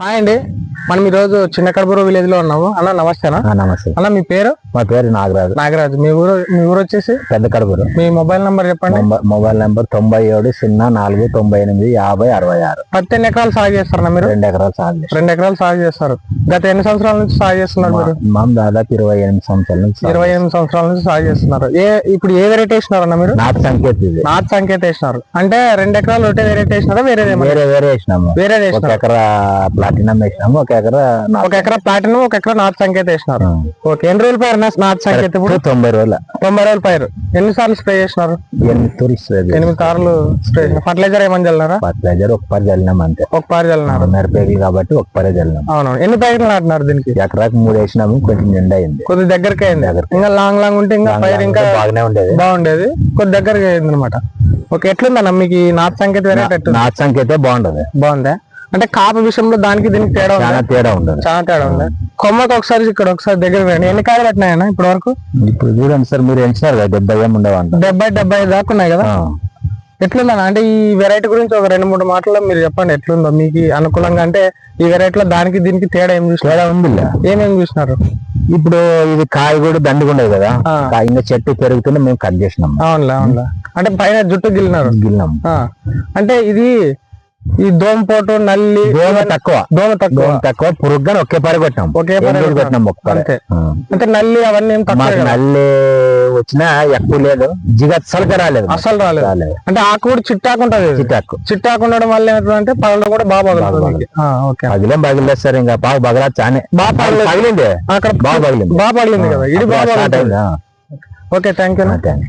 Hi అండి. మనం ఈ రోజు చిన్న కడపూరు విలేజ్లో ఉన్నాము. అన్న నమస్తేనా ఆ, నమస్తే. అన్న మీ పేరు? మా పేరు నాగరాజు. నాగరాజు. మీ ఊరు మీ ఊరు వచ్చేసి? పెద్ద కడుపురు. మీ మొబైల్ నంబర్ చెప్పండి. మొబై- మొబైల్ నెంబర్ తొంభై ఏడు సున్నా నాలుగు తొంభై ఎనిమిది యాభై అరవై ఆరు. పత్తి ఎన్ని ఎకరాలు సాగు చేస్తారన్న మీరు? రెండు ఎకరాలు సాగు. రెండు ఎకరాలు సాగు చేస్తారు. గత ఎన్ని సంవత్సరాల నుంచి సాగు చేస్తున్నారు మీరు? మా దాదాపు ఇరవై ఎనిమిది సంవత్సరాల నుంచి ఇరవై ఎనిమిది సంవత్సరాల నుంచి సాగు చేస్తున్నారు. ఏ ఇప్పుడు ఏ వెరైటీ వేసినారన్న మీరు? నాటు సంకేత నాట్ సంకేత వేసినారు. అంటే రెండు ఎకరాలు ఒకటే వెరైటీ వేసినారా? వేరే వేరే వేరే వేసినాము. వేరే ఒక వేసినారు? ఎకరా ప్లాటినం వేసినాము ఒక ఎకరా. ఒక ఎకరా ప్లాటినం ఒక ఎకరా నాట్ సంకేత వేసినారు. ఓకే ఎన్ని రోజులు పైరు నాట్ సంకేత ఇప్పుడు? తొంభై రోజుల. తొంభై రోజులు పైరు. ఎన్ని సార్లు స్ప్రే చేసినారు? ఎనిమిది స్ప్రే. ఎనిమిది సార్లు స్ప్రే ఫర్టిలైజర్ ఏమని చల్లినారా ఫర్టిలైజర్ ఒక పరి చల్లినాం అంతే. ఒక పారి చల్లినారు మిరపేగి కాబట్టి ఒక పరి చల్లినాం అవును. ఎన్ని ప్యాకెట్లు నాటినారు దీనికి? ఎకరాకు మూడు వేసినాము కొంచెం నిండా అయింది. కొద్ది దగ్గరకి అయింది. ఇంకా లాంగ్ లాంగ్ ఉంటే ఇంకా పైరు ఇంకా బాగానే ఉండేది. బాగుండేది. కొద్ది దగ్గరకి అయింది అనమాట ఓకే ఎట్లుందన్న? మీకు నాట్ సంకేత వెరైటీ నాటు సంకేతే బాగుండదు. బాగుందా? అంటే కాపు విషయంలో దానికి దీనికి తేడా ఉందా? చాలా తేడా ఉండదు చాలా తేడా ఉందా? కొమ్మకి ఒకసారి ఇక్కడ ఒకసారి దగ్గర వేయండి ఎన్ని కాయలు పట్టినాయన్న ఇప్పటి వరకు ఇప్పుడు చూడండి సార్ మీరు ఎంచినారు కదా డెబ్బై ఏమి ఉండవంట డెబ్బై డెబ్బై దాకా ఉన్నాయి కదా? ఆ. ఎట్లుందన్న? అంటే ఈ వెరైటీ గురించి ఒక రెండు మూడు మాటల్లో మీరు చెప్పండి ఎట్లుందో మీకు అనుకూలంగా. అంటే ఈ వెరైటీలో దానికి దీనికి తేడా ఏం చూసినారు? తేడా ఉంది ఏమేమి చూసినారు? ఇప్పుడు ఇది కాయ కూడా దండిగా ఉండదు కదా ఇంకా చెట్టు పెరుగుతుంటే మేము కట్ చేసినాం. అవునులే అవునులే. అంటే పైన జుట్టు గిల్లినారు గిల్లినాం. అంటే ఇది ఈ దోమపోటు నల్లి దోమ తక్కువ. దోమ తక్కువ. తక్కువ. పురుగుగానే ఒకే పరి కొట్టినాం. ఒకే పరి కొట్టినాం. ఒక్క. అంటే నల్లి అవన్నీ నల్లి వచ్చినా ఎక్కువ లేదు. జిగ అస్సలుగా రాలేదు. అసలు రాలేదు. రాలేదు. అంటే ఆకు కూడా చిట్టాకు ఉంటది. చిటాకు చిట్టాకు ఉండడం వల్ల ఏమంటే పగలడం కూడా బాగా ఓకే. పగిలేం పగిలేదు సార్ ఇంకా. బాగా పగలా చానే. బాగా పగలేదు. అక్కడ బాగా పగిలింది. బాగా పగిలింది కదా. ఇది బాగా ఓకే థ్యాంక్ యూ థ్యాంక్